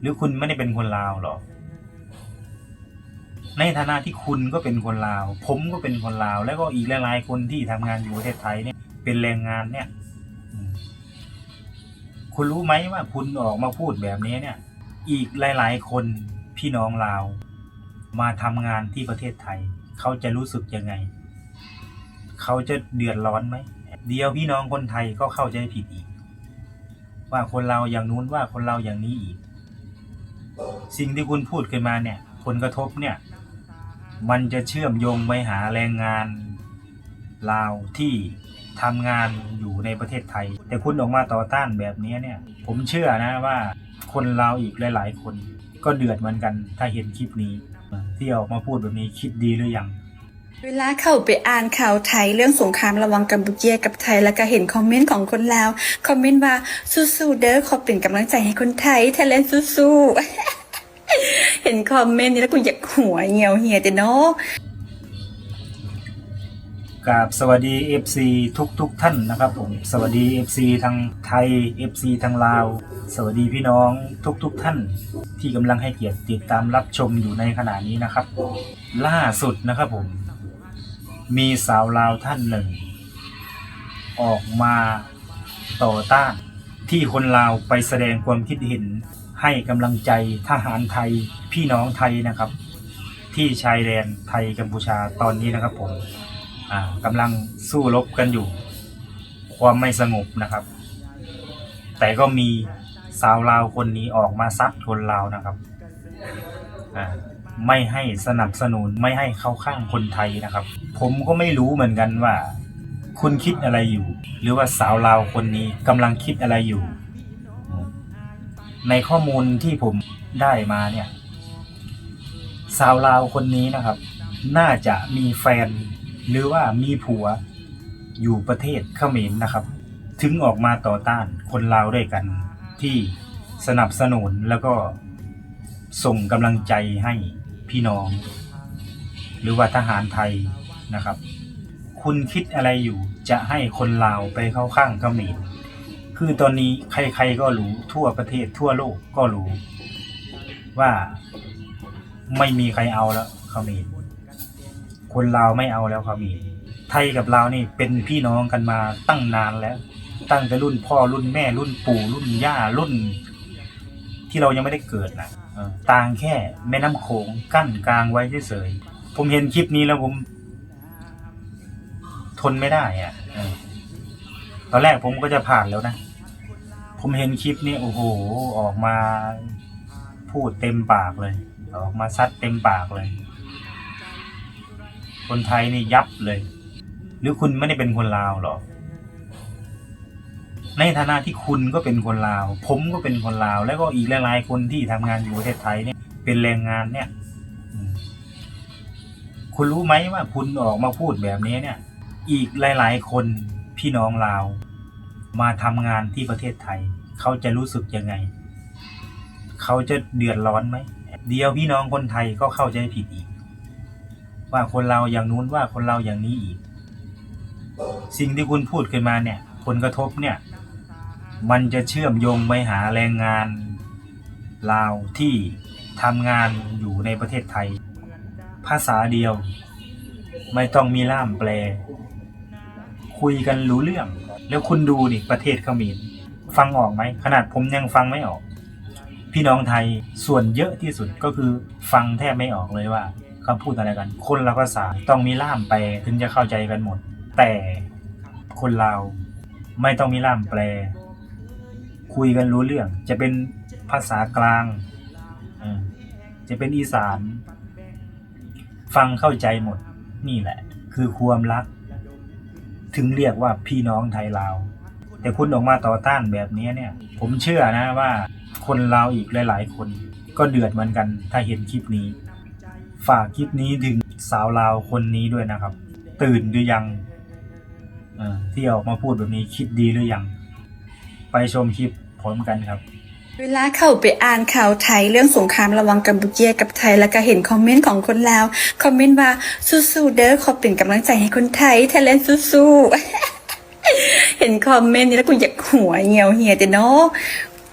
หรือคุณไม่ได้เป็นคนลาวหรอ ในฐานะที่คุณก็เป็นคนลาว ผมก็เป็นคนลาว แล้วก็อีกหลายๆคนที่ทำงานอยู่ประเทศไทยเนี่ย เป็นแรงงานเนี่ย คุณรู้ไหมว่าคุณออกมาพูดแบบนี้เนี่ย อีกหลาย ๆ คนพี่น้องลาว มาทำงานที่ประเทศไทย เขาจะรู้สึกยังไง เขาจะเดือดร้อนไหมเดียวพี่น้องคนไทยก็เข้าใจผิดอีก ว่าคนเราอย่างนู้นว่าคนเราอย่างนี้อีก สิ่งที่คุณพูดขึ้นมาเนี่ย ผลกระทบเนี่ย มันจะเชื่อมโยงไปหาแรงงานลาวที่ทำงานอยู่ในประเทศไทย แต่คุณออกมาต่อต้านแบบนี้เนี่ย ผมเชื่อนะว่าคนลาวอีกหลาย ๆ คนก็เดือดเหมือนกันถ้าเห็นคลิปนี้ที่ออกมาพูดแบบนี้คิดดีหรือยัง เวลาเข้าไปอ่านข่าวไทยเรื่องสงครามระหว่างกัมพูชากับไทยแล้วก็เห็นคอมเมนต์ของคนลาว คอมเมนต์ว่าสู้ๆเด้อขอเป็นกำลังใจให้คนไทยไทยแลนด์สู้ๆเห็นคอมเมนต์นี้แล้วกูอยากหัวเหี่ยวเหี่ยแต่เนาะกราบสวัสดี FC ทุกทุกท่านนะครับผมสวัสดี FC ทางไทย FC ทางลาว สวัสดีพี่น้องทุกทุกท่าน ที่กำลังให้เกียรติติดตามรับชมอยู่ในขณะนี้นะครับ ล่าสุดนะครับผม มีสาวลาวท่านหนึ่ง ออกมาต่อต้าน ที่คนลาวไปแสดงความคิดเห็นให้กำลังใจทหารไทยพี่น้องไทยนะครับ ที่ชายแดนไทยกัมพูชาตอนนี้นะครับผมกำลังสู้รบกันอยู่ ความไม่สงบนะครับ แต่ก็มีสาวลาวคนนี้ออกมาซัดคนลาวนะครับอ่า ไม่ให้สนับสนุนไม่ให้เข้าข้างคนไทยนะครับ ผมก็ไม่รู้เหมือนกันว่า คุณคิดอะไรอยู่ หรือว่าสาวลาวคนนี้กำลังคิดอะไรอยู่ ในข้อมูลที่ผมได้มาเนี่ย สาวลาวคนนี้นะครับ น่าจะมีแฟน หรือว่ามีผัวอยู่ประเทศเขมรนะครับ ถึงออกมาต่อต้านคนลาวด้วยกันที่สนับสนุนแล้วก็ส่งกำลังใจให้ พี่น้อง หรือว่าทหารไทยนะครับ คุณคิดอะไรอยู่จะให้คนลาวไปเข้าข้างเขมรคือตอนนี้ใครๆก็รู้ทั่วประเทศทั่วโลกก็รู้ว่าไม่มีใครเอาแล้วเขมรคนลาวไม่เอาแล้วครับมีไทยกับลาวนี่เป็นพี่น้องกันมาตั้งนานแล้ว ตั้งแต่รุ่นพ่อรุ่นแม่รุ่นปู่รุ่นย่ารุ่น ที่เรายังไม่ได้เกิดนะ ต่างแค่แม่น้ำโขงกั้นกลางไว้เฉยๆผมเห็นคลิปนี้แล้วผม ทนไม่ได้อะตอนแรกผมก็จะผ่านแล้วนะ ผมเห็นคลิปนี้โอ้โห ออกมาพูดเต็มปากเลย ออกมาซัดเต็มปากเลย คนไทยนี่ยับเลย หรือคุณไม่ได้เป็นคนลาวหรอ ในฐานะที่คุณก็เป็นคนลาว ผมก็เป็นคนลาว แล้วก็อีกหลายๆคนที่ทำงานอยู่ประเทศไทยเนี่ย เป็นแรงงานเนี่ย คุณรู้ไหมว่าคุณออกมาพูดแบบนี้เนี่ย อีกหลาย ๆ คนพี่น้องลาว มาทำงานที่ประเทศไทย เขาจะรู้สึกยังไง เขาจะเดือดร้อนไหมเดียวพี่น้องคนไทยก็เข้าใจผิดอีก ว่าคนเราอย่างนู้นว่าคนเราอย่างนี้อีก สิ่งที่คุณพูดขึ้นมาเนี่ย ผลกระทบเนี่ย มันจะเชื่อมโยงไปหาแรงงานลาวที่ทำงานอยู่ในประเทศไทย ภาษาเดียว ไม่ต้องมีล่ามแปล คุยกันรู้เรื่อง แล้วคุณดูดิประเทศเขมรฟังออกไหม ขนาดผมยังฟังไม่ออก พี่น้องไทยส่วนเยอะที่สุดก็คือฟังแทบไม่ออกเลยว่าเขาพูดอะไรกัน คนละภาษาต้องมีล่ามแปลถึงจะเข้าใจกันหมด แต่คนลาวไม่ต้องมีล่ามแปล คุยกันรู้เรื่อง จะเป็นภาษากลางจะเป็นอีสาน ฟังเข้าใจหมดนี่แหละ คือความรัก ถึงเรียกว่าพี่น้องไทยลาว แต่คุณออกมาต่อต้านแบบนี้เนี่ย ผมเชื่อนะว่าคนลาวอีกหลาย ๆ คน ก็เดือดเหมือนกัน ถ้าเห็นคลิปนี้ ฝากคลิปนี้ถึงสาวลาวคนนี้ด้วยนะครับ ตื่นหรือยังที่ออกมาพูดแบบนี้คิดดีหรือยัง ไปชมคลิปพร้อมกันครับ เวลาเข้าไปอ่านข่าวไทยเรื่องสงครามระหว่างกัมพูชากับไทยแล้วก็เห็นคอมเมนต์ของคนลาว คอมเมนต์ว่าสู้ๆเด้อขอเป็นกำลังใจให้คนไทยไทยแลนด์สู้ๆเห็นคอมเมนต์นี้แล้วกูอยากหัวเหี่ยวเหี่ยแต่เนาะ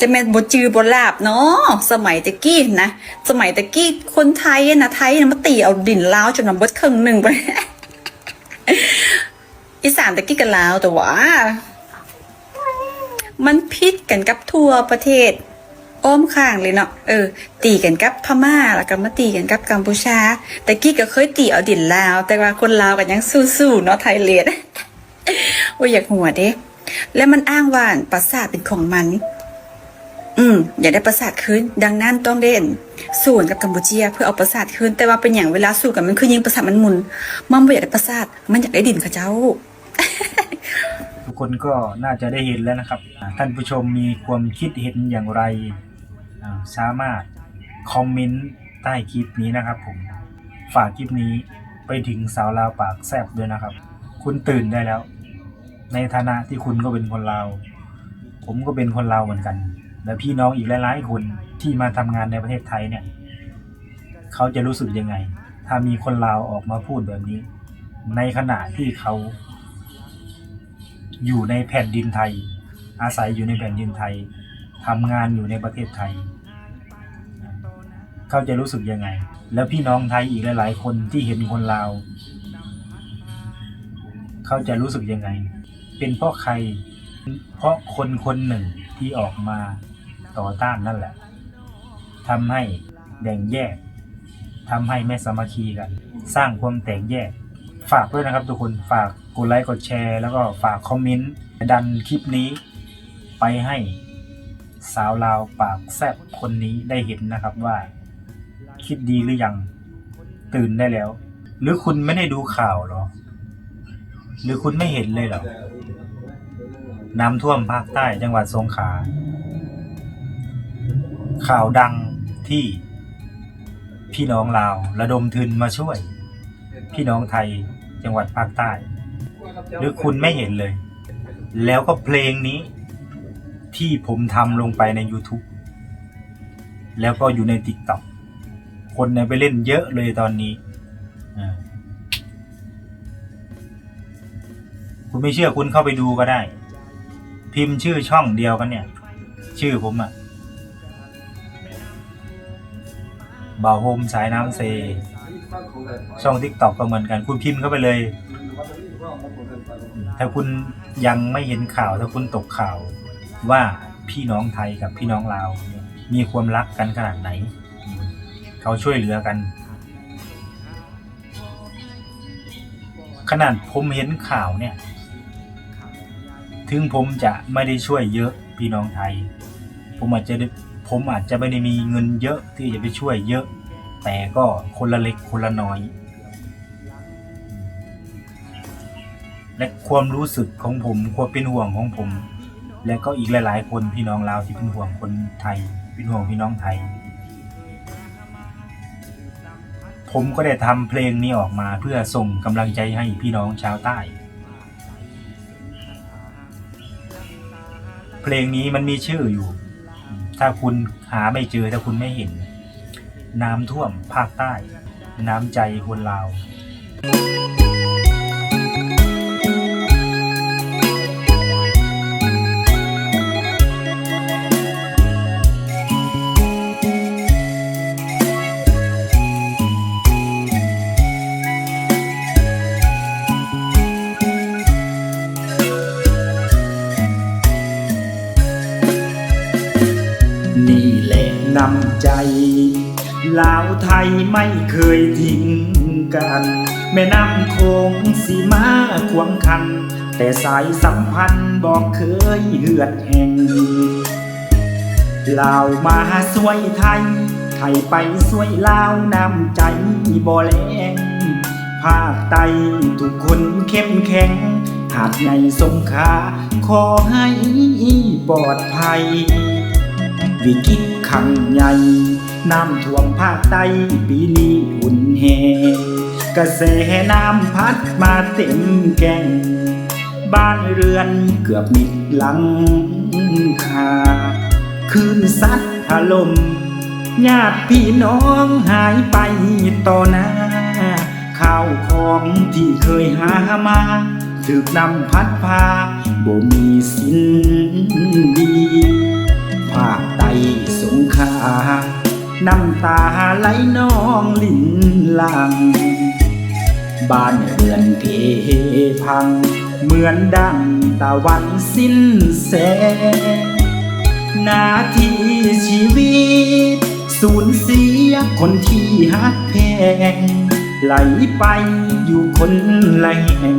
จะแม่นบจือบลาบเนาะสมัยตะกี้นะ สมัยตะกี้คนไทยนะไทยนะมาตีเอาดินลาวจนน่ะเบิดครึ่งหนึ่งไปอีสานตะกี้กับลาวแต่ว่า มันพิษกันกับทั่วประเทศ อ้อมข้างเลยเนาะเออ ตีกันกับพม่าแล้วก็มาตีกันกับกัมพูชา แต่กี้ก็เคยตีเอาดินลาว แต่ว่าคนลาวกันยังสู้ๆเนาะไทยเลดโอ้ยอยากหัวเด้และมันอ้างว่าประสาทเป็นของมัน อืม อยากได้ประสาทคืนดังนั้นต้องเล่นส่วนกับกัมพูเชียเพื่อเอาประสาทคืนแต่ว่าเป็นอย่างเวลาสู้กันมันคือยิงประสาทมันหมุน มันไม่อยากได้ประสาทมันอยากได้ดินเขาเจ้า กคนก็น่าจะได้เห็นแล้วนะครับ ท่านผู้ชมมีความคิดเห็นอย่างไร สามารถคอมเมนต์ใต้คลิปนี้นะครับผม ฝากคลิปนี้ไปถึงสาวลาวปากแซบด้วยนะครับ คุณตื่นได้แล้ว ในฐานะที่คุณก็เป็นคนลาว ผมก็เป็นคนลาวเหมือนกัน และพี่น้องอีกหลายๆคนที่มาทำงานในประเทศไทยเนี่ย เขาจะรู้สึกยังไง ถ้ามีคนลาวออกมาพูดแบบนี้ ในขณะที่เขา อยู่ในแผ่นดินไทย อาศัยอยู่ในแผ่นดินไทยทำงานอยู่ในประเทศไทย เขาจะรู้สึกยังไง แล้วพี่น้องไทยอีกหลาย ๆ คนที่เห็นคนลาว เขาจะรู้สึกยังไง เป็นเพราะใคร เพราะคนคนหนึ่งที่ออกมาต่อต้านนั่นแหละทำให้แบ่งแยกทำให้ไม่สามัคคีกัน สร้างความแตกแยก ฝากด้วยนะครับทุกคนฝาก กดไลค์กดแชร์ แล้วก็ฝากคอมเมนต์ดันคลิปนี้ ไปให้สาวลาวปากแซบคนนี้ได้เห็นนะครับว่า คิดดีหรือยังตื่นได้แล้ว หรือคุณไม่ได้ดูข่าวหรอ หรือคุณไม่เห็นเลยเหรอน้ำท่วมภาคใต้จังหวัดสงขลาข่าวดังที่พี่น้องลาวระดมทุนมาช่วย พี่น้องไทยจังหวัดภาคใต้ หรือคุณไม่เห็นเลย แล้วก็เพลงนี้ ที่ผมทำลงไปใน YouTube แล้วก็อยู่ใน TikTok คนเนี่ยไปเล่นเยอะเลยตอนนี้ คุณไม่เชื่อคุณเข้าไปดูก็ได้ พิมพ์ชื่อช่องเดียวกันเนี่ย ชื่อผมอะบ่าวโฮมสายน้ำเซ ช่องทิกตอกก็เหมือนกัน คุณพิมพ์เข้าไปเลย ถ้าคุณยังไม่เห็นข่าวถ้าคุณตกข่าวว่าพี่น้องไทยกับพี่น้องลาวมีความรักกันขนาดไหน เขาช่วยเหลือกัน ขนาดผมเห็นข่าวเนี่ย ถึงผมจะไม่ได้ช่วยเยอะพี่น้องไทย ผมอาจจะผมอาจจะไม่ได้มีเงินเยอะที่จะไปช่วยเยอะ แต่ก็คนละเล็กคนละน้อย และความรู้สึกของผมความเป็นห่วงของผม และก็อีกหลาย ๆ คนพี่น้องลาวที่เป็นห่วงคนไทย เป็นห่วงพี่น้องไทย ผมก็ได้ทำเพลงนี้ออกมาเพื่อส่งกำลังใจให้พี่น้องชาวใต้ เพลงนี้มันมีชื่ออยู่ ถ้าคุณหาไม่เจอถ้าคุณไม่เห็น น้ำท่วมภาคใต้ น้ำใจคนลาวนี่ ไทยไม่เคยทิ้งกัน แม่น้ำโคงสีมาควงคัน แต่สายสัมพันธ์บอกเคยเหือดแห่งลาวมาสวยไทย ไทยไปสวยลาวน้ำใจบ่แลงภาคใต้ทุกคนเข้มแข็ง หาดในสงขาขอให้ปลอดภัย วิกฤตขังใหญ่ น้ำท่วมภาคใต้ปีนี้อุ่นแหกระแสน้ำพัดมาเต็มแก่ง บ้านเรือนเกือบมิดหลังคาคืนซัดถล่มญาติพี่น้องหายไปต่อหน้า ข้าวของที่เคยหามาถูกนำพัดพาบ่มีสิ้นดีภภาคใต้สงขลา น้ำตาไหลนองลิ้นลัง บ้านเรือนเพพัง เหมือนดังตะวันสิ้นแสงนาทีชีวิต สูญเสียคนที่ฮักแพง ไหลไปอยู่คนละแห่ง